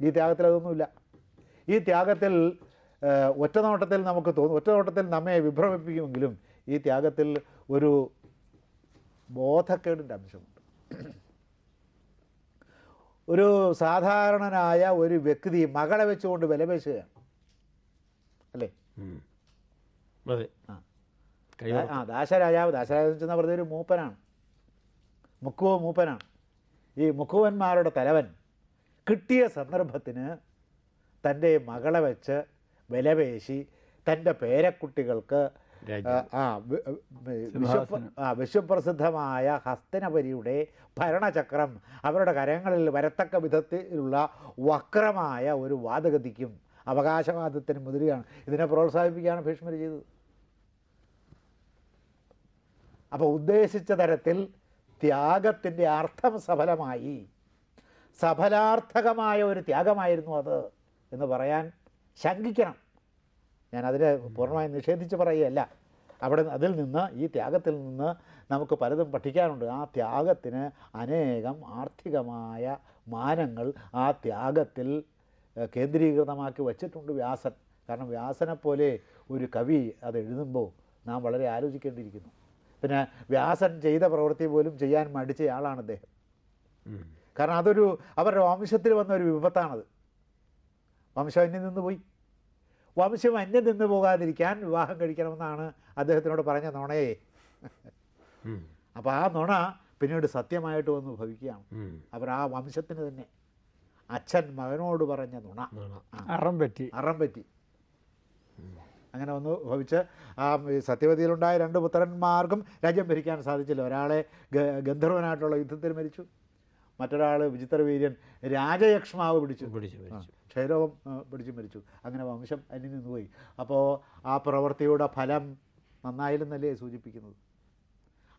ഈ ത്യാഗത്തിൽ അതൊന്നുമില്ല. ഈ ത്യാഗത്തിൽ ഒറ്റ നോട്ടത്തിൽ നമുക്ക് തോന്നും ഒറ്റ നോട്ടത്തിൽ നമ്മെ വിഭ്രമിപ്പിക്കുമെങ്കിലും ഈ ത്യാഗത്തിൽ ഒരു ബോധക്കേടിന്റെ അംശമുണ്ട്. ഒരു സാധാരണനായ ഒരു വ്യക്തി മകളെ വെച്ചുകൊണ്ട് വിലപേശുകയാണ് അല്ലേ? ആ. ദാശരാജാവ് ദാശരാജാവ് എന്ന് വെച്ചാൽ ഒരു മൂപ്പനാണ്. മുക്കുവ മൂപ്പനാണ്. ഈ മുക്കുവന്മാരുടെ തലവൻ കിട്ടിയ സന്ദർഭത്തിന് തന്റെ മകളെ വെച്ച് വിലപേശി തന്റെ പേരക്കുട്ടികൾക്ക് ആ, ആ വി- വി- വിശ്വപ്ര- ആ വിശ്വപ്രസിദ്ധമായ ഹസ്തനപരിയുടെ ഭരണചക്രം അവരുടെ കരങ്ങളിൽ വരത്തക്ക വിധത്തിലുള്ള വക്രമായ ഒരു വാദഗതിക്കും അവകാശവാദത്തിനും മുതിരുകയാണ്. ഇതിനെ പ്രോത്സാഹിപ്പിക്കുകയാണ് ഭീഷ്മർ ചെയ്തത്. അപ്പോൾ ഉദ്ദേശിച്ച തരത്തിൽ ത്യാഗത്തിന്റെ അർത്ഥം സഫലമായി. സഫലാർത്ഥകമായ ഒരു ത്യാഗമായിരുന്നു അത് എന്ന് പറയാൻ ശങ്കിക്കണം. ഞാൻ അതിനെ പൂർണമായി നിഷേധിച്ച് പറയുകയല്ല. അവിടെ അതിൽ നിന്ന് ഈ ത്യാഗത്തിൽ നിന്ന് നമുക്ക് പലതും പഠിക്കാനുണ്ട്. ആ ത്യാഗത്തിന് അനേകം ആർത്ഥികമായ മാനങ്ങൾ ആ ത്യാഗത്തിൽ കേന്ദ്രീകൃതമാക്കി വച്ചിട്ടുണ്ട് വ്യാസൻ. കാരണം വ്യാസനെപ്പോലെ ഒരു കവി അത് എഴുതുമ്പോൾ നാം വളരെ ആലോചിക്കേണ്ടിയിരിക്കുന്നു. പിന്നെ വ്യാസൻ ചെയ്ത പ്രവൃത്തി പോലും ചെയ്യാൻ മടിച്ചയാളാണ് അദ്ദേഹം. കാരണം അതൊരു അവരുടെ വംശത്തിൽ വന്ന ഒരു വിപത്താണത്. വംശം അന്യം നിന്ന് പോയി. വംശം അന്യം നിന്ന് പോകാതിരിക്കാൻ വിവാഹം കഴിക്കണമെന്നാണ് അദ്ദേഹത്തിനോട് പറഞ്ഞ നുണയെ. അപ്പോൾ ആ നുണ പിന്നീട് സത്യമായിട്ട് വന്ന് ഭവിക്കുകയാണ്. അവർ ആ വംശത്തിന് തന്നെ അച്ഛൻ മകനോട് പറഞ്ഞ നുണ. അറം പറ്റി. അറം പറ്റി. അങ്ങനെ വന്ന് ഭവിച്ച് ആ സത്യവതിയിലുണ്ടായ രണ്ട് പുത്രന്മാർക്കും രാജ്യം ഭരിക്കാൻ സാധിച്ചില്ല. ഒരാളെ ഗ- ഗന്ധർവനായിട്ടുള്ള യുദ്ധത്തിൽ മരിച്ചു. മറ്റൊരാൾ വിചിത്ര വീര്യൻ രാജയക്ഷ്മാവ് പിടിച്ചു. പിടിച്ചു ക്ഷയരോഗം പിടിച്ചു മരിച്ചു. അങ്ങനെ വംശം അന്യം നിന്ന് പോയി. അപ്പോൾ ആ പ്രവൃത്തിയുടെ ഫലം നന്നായില്ലെന്നല്ലേ സൂചിപ്പിക്കുന്നത്?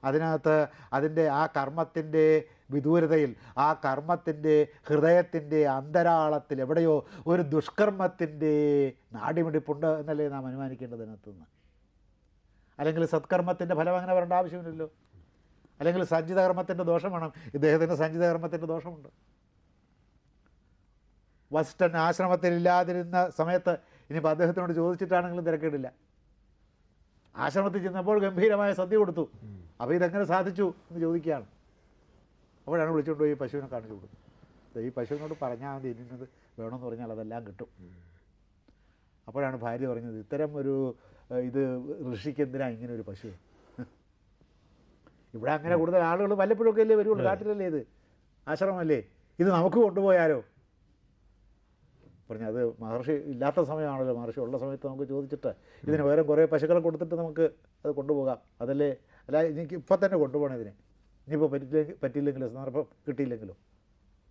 അതിനകത്ത് അതിന്റെ ആ കർമ്മത്തിന്റെ വിദൂരതയിൽ ആ കർമ്മത്തിന്റെ ഹൃദയത്തിന്റെ അന്തരാളത്തിൽ എവിടെയോ ഒരു ദുഷ്കർമ്മത്തിന്റെ നാടിമിടിപ്പുണ്ട് എന്നല്ലേ നാം അനുമാനിക്കേണ്ടതിനകത്തുനിന്ന് അല്ലെങ്കിൽ സത്കർമ്മത്തിന്റെ ഫലം അങ്ങനെ വരേണ്ട ആവശ്യമില്ലല്ലോ? അല്ലെങ്കിൽ സഞ്ചിത കർമ്മത്തിന്റെ ദോഷം വേണം ഇദ്ദേഹത്തിന് സഞ്ചിത കർമ്മത്തിന്റെ ദോഷമുണ്ട്. ആശ്രമത്തിൽ ഇല്ലാതിരുന്ന സമയത്ത് ഇനിയിപ്പോൾ അദ്ദേഹത്തിനോട് ചോദിച്ചിട്ടാണെങ്കിലും തിരക്കേടില്ല. ആശ്രമത്തിൽ ചെന്നപ്പോൾ ഗംഭീരമായ സദ്യ കൊടുത്തു. അപ്പോൾ ഇതെങ്ങനെ സാധിച്ചു എന്ന് ചോദിക്കുകയാണ്. അപ്പോഴാണ് വിളിച്ചുകൊണ്ട് പോയി പശുവിനെ കാണിച്ചു കൊടുത്തു ഈ പശുവിനോട് പറഞ്ഞാൽ മതി ഇന്നത് വേണമെന്ന് പറഞ്ഞാൽ അതെല്ലാം കിട്ടും. അപ്പോഴാണ് ഭാര്യ പറഞ്ഞത് ഇത്തരം ഒരു ഇത് ഋഷിക്ക് എന്തിനാണ് ഇങ്ങനെ ഒരു പശു ഇവിടെ അങ്ങനെ കൂടുതൽ ആളുകൾ വല്ലപ്പോഴൊക്കെ അല്ലേ വരുള്ളൂ കാട്ടിലല്ലേ ഇത്? ആശ്രമമല്ലേ? ഇത് നമുക്ക് കൊണ്ടുപോയാലോ? പറഞ്ഞു അത് മഹർഷി ഇല്ലാത്ത സമയമാണല്ലോ മഹർഷി ഉള്ള സമയത്ത് നമുക്ക് ചോദിച്ചിട്ട് ഇതിന് വേറെ കുറേ പശുക്കളെ കൊടുത്തിട്ട് നമുക്ക് അത് കൊണ്ടുപോകാം. അതല്ലേ? അല്ല എനിക്ക് ഇപ്പം തന്നെ കൊണ്ടുപോകണം ഇതിനെ. ഇനിയിപ്പോൾ പറ്റില്ലെങ്കിൽ പറ്റിയില്ലെങ്കിലോ സന്ദർഭം കിട്ടിയില്ലെങ്കിലോ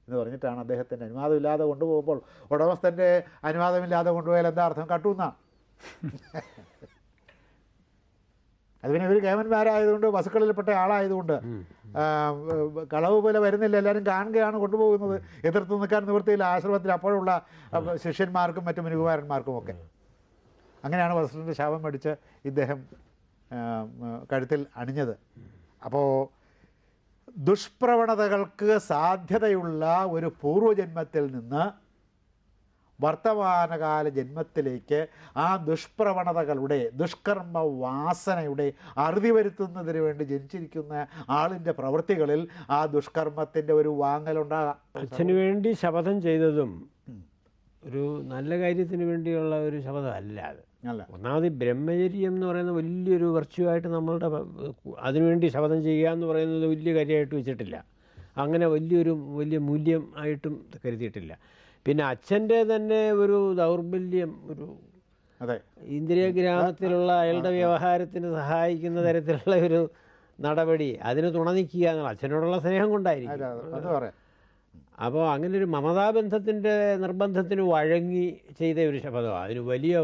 എന്ന് പറഞ്ഞിട്ടാണ് അദ്ദേഹത്തിന്റെ അനുവാദമില്ലാതെ കൊണ്ടുപോകുമ്പോൾ ഉടമസ്ഥന്റെ അനുവാദമില്ലാതെ കൊണ്ടുപോയാൽ എന്താ അർത്ഥം? കട്ടുന്നാണ് അത് പിന്നെ ഇവർ കേമന്മാരായതുകൊണ്ട് വസുക്കളിൽപ്പെട്ട ആളായതുകൊണ്ട് കളവ് പോലെ വരുന്നില്ല. എല്ലാവരും കാണുകയാണ് കൊണ്ടുപോകുന്നത്. എതിർത്ത് നിൽക്കാൻ നിവൃത്തിയില്ല. ആശ്രമത്തിൽ അപ്പോഴുള്ള ശിഷ്യന്മാർക്കും മറ്റു മുനികുമാരന്മാർക്കും ഒക്കെ. അങ്ങനെയാണ് വസുവിന്റെ ശാപം മേടിച്ച് ഇദ്ദേഹം കഴുത്തിൽ അണിഞ്ഞത്. അപ്പോൾ ദുഷ്പ്രവണതകൾക്ക് സാധ്യതയുള്ള ഒരു പൂർവജന്മത്തിൽ നിന്ന് വർത്തമാനകാല ജന്മത്തിലേക്ക് ആ ദുഷ്പ്രവണതകളുടെ ദുഷ്കർമ്മ വാസനയുടെ അറുതി വരുത്തുന്നതിന് വേണ്ടി ജനിച്ചിരിക്കുന്ന ആളിന്റെ പ്രവൃത്തികളിൽ ആ ദുഷ്കർമ്മത്തിന്റെ ഒരു വാങ്ങലുണ്ടാകാം. അച്ഛന് വേണ്ടി ശപഥം ചെയ്തതും ഒരു നല്ല കാര്യത്തിന് വേണ്ടിയുള്ള ഒരു ശപഥം അല്ല. അത് ഒന്നാമത് ബ്രഹ്മചര്യം എന്ന് പറയുന്ന വലിയൊരു വർച്ചുവായിട്ട് നമ്മളുടെ അതിനുവേണ്ടി ശപഥം ചെയ്യുക എന്ന് പറയുന്നത് വലിയ കാര്യമായിട്ട് വെച്ചിട്ടില്ല. അങ്ങനെ വലിയൊരു വലിയ മൂല്യം ആയിട്ടും കരുതിയിട്ടില്ല. പിന്നെ അച്ഛന്റെ തന്നെ ഒരു ദൗർബല്യം ഒരു അതെ. ഇന്ദ്രിയ ഗ്രാമത്തിലുള്ള അയാളുടെ വ്യവഹാരത്തിന് സഹായിക്കുന്ന തരത്തിലുള്ള ഒരു നടപടി. അതിന് തുണ നിൽക്കുക എന്നുള്ള അച്ഛനോടുള്ള സ്നേഹം കൊണ്ടായിരിക്കും. അപ്പോൾ അങ്ങനെ ഒരു മമതാബന്ധത്തിന്റെ നിർബന്ധത്തിന് വഴങ്ങി ചെയ്ത ഒരു ശബ്ദമാണ് അതിന് വലിയ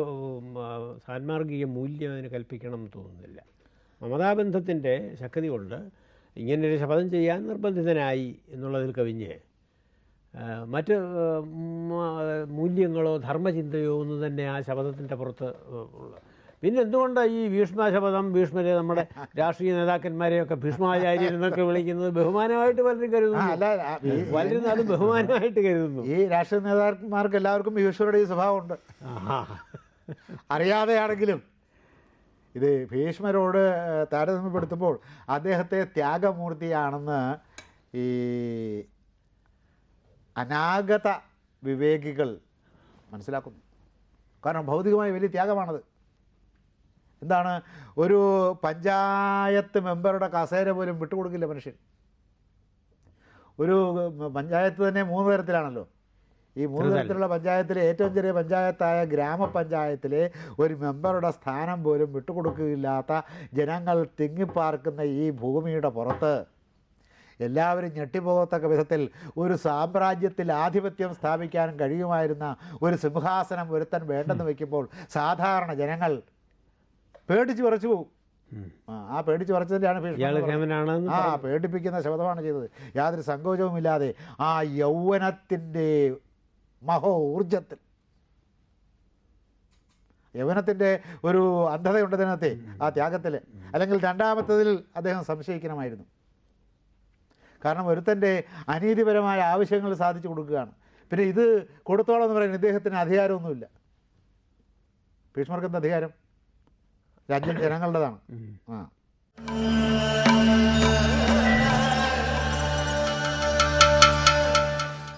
സാൻമാർഗിക മൂല്യം അതിന് കൽപ്പിക്കണം എന്ന് തോന്നുന്നില്ല. മമതാബന്ധത്തിന്റെ ശക്തി കൊണ്ട് ഇങ്ങനൊരു ശപഥം ചെയ്യാൻ നിർബന്ധിതനായി എന്നുള്ളതിൽ കവിഞ്ഞ് മറ്റ് മൂല്യങ്ങളോ ധർമ്മചിന്തയോ ഒന്നും തന്നെ ആ ശബ്ദത്തിന്റെ പുറത്ത് ഉള്ള. പിന്നെ എന്തുകൊണ്ടാണ് ഈ ഭീഷ്മശപഥം ഭീഷ്മരെ നമ്മുടെ രാഷ്ട്രീയ നേതാക്കന്മാരെയൊക്കെ ഭീഷ്മാചാര്യൻ എന്നൊക്കെ വിളിക്കുന്നത്? ബഹുമാനമായിട്ട് പലരും കരുതുന്നു. പലരും അത് ബഹുമാനമായിട്ട് കരുതുന്നു. ഈ രാഷ്ട്രീയ നേതാക്കന്മാർക്ക് എല്ലാവർക്കും ഭീഷ്മരുടെ ഈ സ്വഭാവമുണ്ട്. അറിയാതെയാണെങ്കിലും ഇത് ഭീഷ്മരോട് താരതമ്യപ്പെടുത്തുമ്പോൾ അദ്ദേഹത്തെ ത്യാഗമൂർത്തിയാണെന്ന് ഈ അനാഗത വിവേകികൾ മനസ്സിലാക്കുന്നു. കാരണം ഭൗതികമായ വലിയ ത്യാഗമാണത്. എന്താണ്? ഒരു പഞ്ചായത്ത് മെമ്പറുടെ കസേര പോലും വിട്ടുകൊടുക്കില്ല മനുഷ്യൻ. ഒരു പഞ്ചായത്ത് തന്നെ മൂന്ന് തരത്തിലാണല്ലോ. ഈ മൂന്ന്. തരത്തിലുള്ള പഞ്ചായത്തിലെ ഏറ്റവും ചെറിയ പഞ്ചായത്തായ ഗ്രാമപഞ്ചായത്തിലെ ഒരു മെമ്പറുടെ സ്ഥാനം പോലും വിട്ടുകൊടുക്കില്ലാത്ത ജനങ്ങൾ തിങ്ങിപ്പാർക്കുന്ന ഈ ഭൂമിയുടെ പുറത്ത് എല്ലാവരും ഞെട്ടിപ്പോകത്തക്ക വിധത്തിൽ ഒരു സാമ്രാജ്യത്തിൽ ആധിപത്യം സ്ഥാപിക്കാൻ കഴിയുമായിരുന്ന ഒരു സിംഹാസനം ഒരുത്തൻ വേണ്ടെന്ന് വയ്ക്കുമ്പോൾ സാധാരണ ജനങ്ങൾ പേടിച്ച് വിറച്ചു പോകും. ആ, പേടിച്ച്. കേമനാണെന്ന് ആ പേടിപ്പിക്കുന്ന ശബ്ദമാണ് ചെയ്തത്. യാതൊരു സങ്കോചവുമില്ലാതെ ആ യൗവനത്തിന്റെ മഹോ ഊർജത്തിൽ യൗവനത്തിന്റെ ഒരു അന്ധതയുണ്ട് അതിനകത്തെ ആ ത്യാഗത്തിൽ. അല്ലെങ്കിൽ രണ്ടാമത്തതിൽ അദ്ദേഹം സംശയിക്കണമായിരുന്നു. കാരണം ഒരുത്തന്റെ അനീതിപരമായ ആവശ്യങ്ങൾ സാധിച്ചു കൊടുക്കുകയാണ്. പിന്നെ ഇത് കൊടുത്തോളം എന്ന് പറയുന്നത് ഇദ്ദേഹത്തിന് അധികാരമൊന്നുമില്ല. ഭീഷ്മർക്ക് എന്ത് അധികാരം? രാജ്യം ജനങ്ങളുടേതാണ്. ആ.